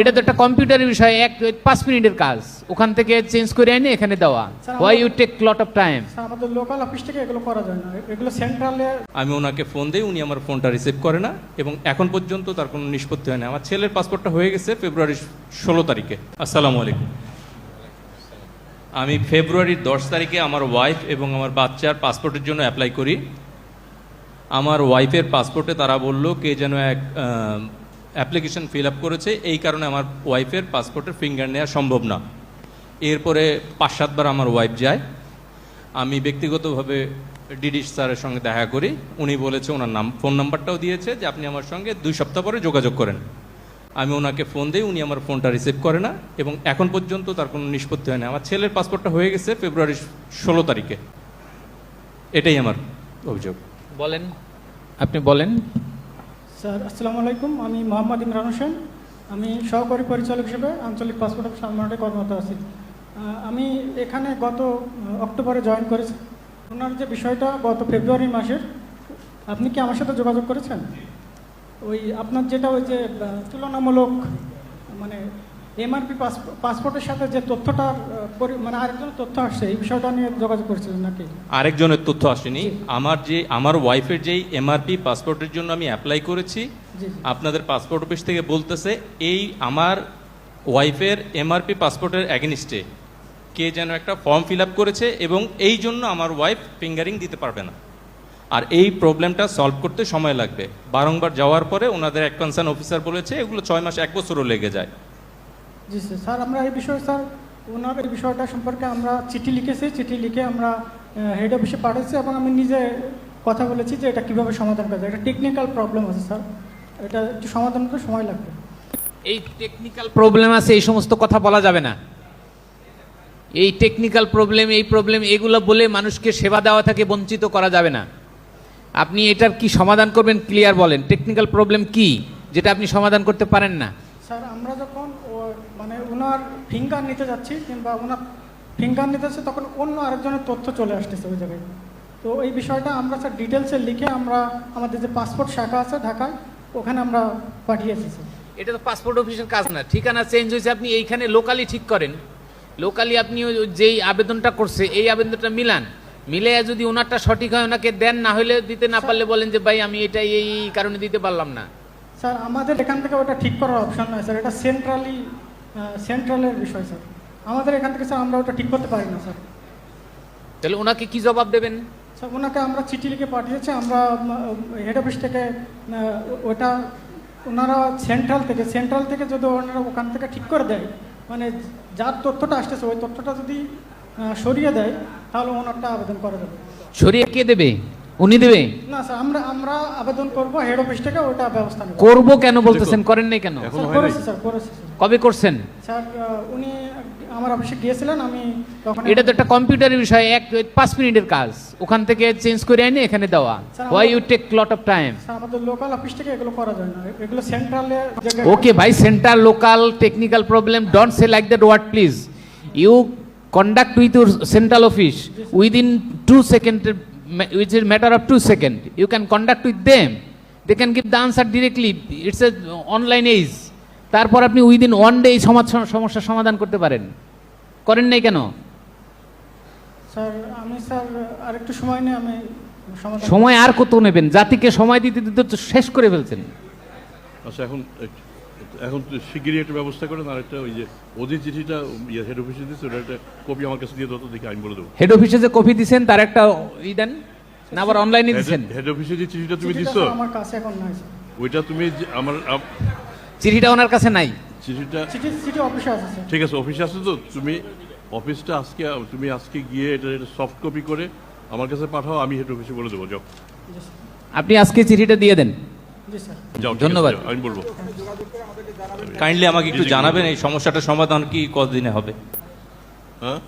এটা তো একটা কম্পিউটারের বিষয় এক পাঁচ মিনিটের কাজ। ওখান থেকে চেঞ্জ করে এনে এখানে দেওয়া। Why you take lot of time আমাদের লোকাল অফিস থেকে এগুলো করা যায় না। এগুলো সেন্ট্রালে আমি ওনাকে ফোন দিই উনি আমার ফোনটা রিসিভ করে না এবং এখন পর্যন্ত তার কোনো নিষ্পত্তি হয় না আমার ছেলের পাসপোর্টটা হয়ে গেছে ফেব্রুয়ারি ষোলো তারিখে। আসসালামু আলাইকুম। আমি ফেব্রুয়ারির দশ তারিখে আমার ওয়াইফ এবং আমার বাচ্চার পাসপোর্টের জন্য অ্যাপ্লাই করি। আমার ওয়াইফের পাসপোর্টে তারা বলল কে যেন এক অ্যাপ্লিকেশন ফিল আপ করেছে, এই কারণে আমার ওয়াইফের পাসপোর্টের ফিঙ্গার নেওয়া সম্ভব না। এরপরে পাঁচ সাতবার আমার ওয়াইফ যায়। আমি ব্যক্তিগতভাবে ডিডি স্যারের সঙ্গে দেখা করি। উনি বলেছে ওনার নাম ফোন নাম্বারটাও দিয়েছে যে আপনি আমার সঙ্গে দুই সপ্তাহ পরে যোগাযোগ করেন। আমি ওনাকে ফোন দিই, উনি আমার ফোনটা রিসিভ করে না এবং এখন পর্যন্ত তার কোনো নিষ্পত্তি হয় না আমার ছেলের পাসপোর্টটা হয়ে গেছে ফেব্রুয়ারি ষোলো তারিখে। এটাই আমার অভিযোগ। বলেন। আপনি বলেন। স্যার, আসসালামু আলাইকুম। আমি মোহাম্মদ ইমরান হোসেন। আমি সহকারী পরিচালক হিসেবে আঞ্চলিক পাসপোর্ট অফিস আলমারাটে কর্মরত আছি। আমি এখানে গত অক্টোবরে জয়েন করেছি। ওনার যে বিষয়টা গত ফেব্রুয়ারি মাসের, আপনি কি আমার সাথে যোগাযোগ করেছেন? ওই আপনার যেটা ওই যে তুলনামূলক মানে এমআরপি পাসপোর্টের সাথে যে তথ্যটা মানে আরেকজন তথ্য আসছে এই বিষয়টা নিয়ে যোগাযোগ করেছিলেন নাকি? আরেকজনের তথ্য আসেনি। আমার যে আমার ওয়াইফের যেই এমআরপি পাসপোর্টের জন্য আমি অ্যাপ্লাই করেছি আপনাদের পাসপোর্ট অফিস থেকে বলতেছে এই আমার ওয়াইফের এমআরপি পাসপোর্টের অ্যাগেনিস্টে কে যেন একটা ফর্ম ফিল আপ করেছে এবং এই জন্য আমার ওয়াইফ ফিঙ্গারিং দিতে পারবে না। আর এই প্রবলেমটা সলভ করতে সময় লাগবে। বারংবার যাওয়ার পরে ওনাদের এক কনসার্ন অফিসার বলেছে এগুলো ছয় মাস এক বছরও লেগে যায়। জি স্যার স্যার আমরা এই বিষয়ে স্যার ওনার এই বিষয়টা সম্পর্কে আমরা চিঠি লিখেছি। চিঠি লিখে আমরা হেড অফিসে পাঠিয়েছি এবং আমি নিজে কথা বলেছি যে এটা কীভাবে সমাধান করা যায়। এটা টেকনিক্যাল প্রবলেম আছে স্যার। এটা একটু সমাধান করতে সময় লাগবে। এই টেকনিক্যাল প্রবলেম আছে এই সমস্ত কথা বলা যাবে না। এই টেকনিক্যাল প্রবলেম এই প্রবলেম এগুলো বলে মানুষকে সেবা দেওয়া থেকে বঞ্চিত করা যাবে না। আপনি এটার কি সমাধান করবেন ক্লিয়ার বলেন। টেকনিক্যাল প্রবলেম কি যেটা আপনি সমাধান করতে পারেন না? স্যার আমরা যখন মানে ওনার ফিঙ্গার নিতে যাচ্ছি কিংবা ওনার ফিঙ্গার নিতে যাচ্ছে তখন অন্য আরেকজনের তথ্য চলে আসতেছে ওই জায়গায়। তো এই বিষয়টা আমরা স্যার ডিটেলসে লিখে আমরা আমাদের যে পাসপোর্ট শাখা আছে ঢাকায় ওখানে আমরা পাঠিয়েছি স্যার এটা তো পাসপোর্ট অফিসের কাজ না ঠিকানা চেঞ্জ হয়েছে আপনি এইখানে লোকালি ঠিক করেন। লোকালি আপনি যেই আবেদনটা করছে এই আবেদনটা মিলান। মিলে যদি ওনারটা সঠিক হয় ওনাকে দেন না হলে দিতে না পারলে বলেন যে ভাই আমি এটা এই কারণে দিতে পারলাম না। স্যার আমাদের এখান থেকে ওটা ঠিক করার অপশন নয় স্যার। এটা সেন্ট্রালি সেন্ট্রালের বিষয় স্যার। আমাদের এখান থেকে স্যার আমরা ওটা ঠিক করতে পারি না স্যার। তাহলে ওনাকে কি জবাব দেবেন? স্যার ওনাকে আমরা চিঠি লিখে পাঠিয়েছি আমরা হেড অফিস থেকে ওটা ওনারা সেন্ট্রাল থেকে সেন্ট্রাল থেকে যদি ওনারা ওখান থেকে ঠিক করে দেয় মানে যার তথ্যটা আসতেছে ওই তথ্যটা যদি সরিয়ে দেয় তাহলে ওনারটা আবেদন করা যাবে। সরিয়ে কে দেবে? উনি দেবে? না স্যার আমরা আমরা আবেদন করব হেড অফিস থেকে ওটা ব্যবস্থা নেব। করব কেন বলতেছেন? করেন নাই কেন? স্যার করেছি স্যার করেছি স্যার। কবে করছেন? স্যার উনি আমার অফিসে গিয়েছিলেন আমি তখন এটা তো একটা কম্পিউটারের বিষয় এক পাঁচ মিনিটের কাজ। ওখান থেকে চেঞ্জ করে এনে এখানে দেওয়া। Why you take lot of time আমাদের লোকাল অফিস থেকে এগুলো করা যায় না। এগুলো সেন্ট্রালে ওকে ভাই center local technical problem don't say like that word please you conduct with your central office within two second which is matter of two second you can conduct with them they can give the answer directly it's a online age তারপর আপনি within one day এই সমাজ- সমস্যার সমাধান করতে পারেন। করেন নাই কেন? স্যার আমি স্যার আরেকটু সময় নিয়ে আমি সময় আর কত নেবেন? জাতিকে সময় দিতে দিতে শেষ করে ফেলছেন। আচ্ছা এখন এখন শিগগিরই একটা ব্যবস্থা করেন আর একটা ওই যে ওদের চিঠিটা ইয়ে হেড অফিসে দিচ্ছে ওটা একটা কপি আমার কাছে দিয়ে দাও তো দেখি আমি বলে দেবো। হেড অফিসে যে কপি দিছেন তার একটা ই দেন না আবার অনলাইনে দিছেন। হেড অফিসে যে চিঠিটা তুমি দিছো আমার কাছে এখন নাই ওইটা তুমি আমার চিঠিটা ওনার কাছে নাই। চিঠিটা চিঠি চিঠি অফিসে আছে ঠিক আছে অফিসে আছে তো তুমি অফিসটা আজকে তুমি আজকে গিয়ে এটা সফট কপি করে আমার কাছে পাঠাও আমি হেড অফিসে বলে দেবো যাও। আপনি আজকে চিঠিটা দিয়ে দেন। ধন্যবাদ। আমি বলব। কাইন্ডলি আমাকে একটু। জানাবেন এই সমস্যাটার সমাধান কি কতদিনে হবে? হ্যাঁ?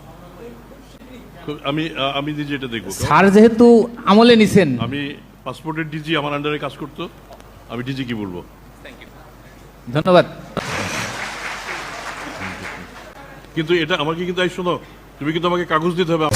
আমি আমি নিজে এটা দেখব। স্যার যেহেতু আমলে নিছেন। আমি পাসপোর্টের ডিজি আমার আন্ডারে কাজ করতো আমি ডিজি কি বলব? ধন্যবাদ। কিন্তু এটা আমাকে কিন্তু শোনো তুমি কিন্তু আমাকে কাগজ দিতে হবে।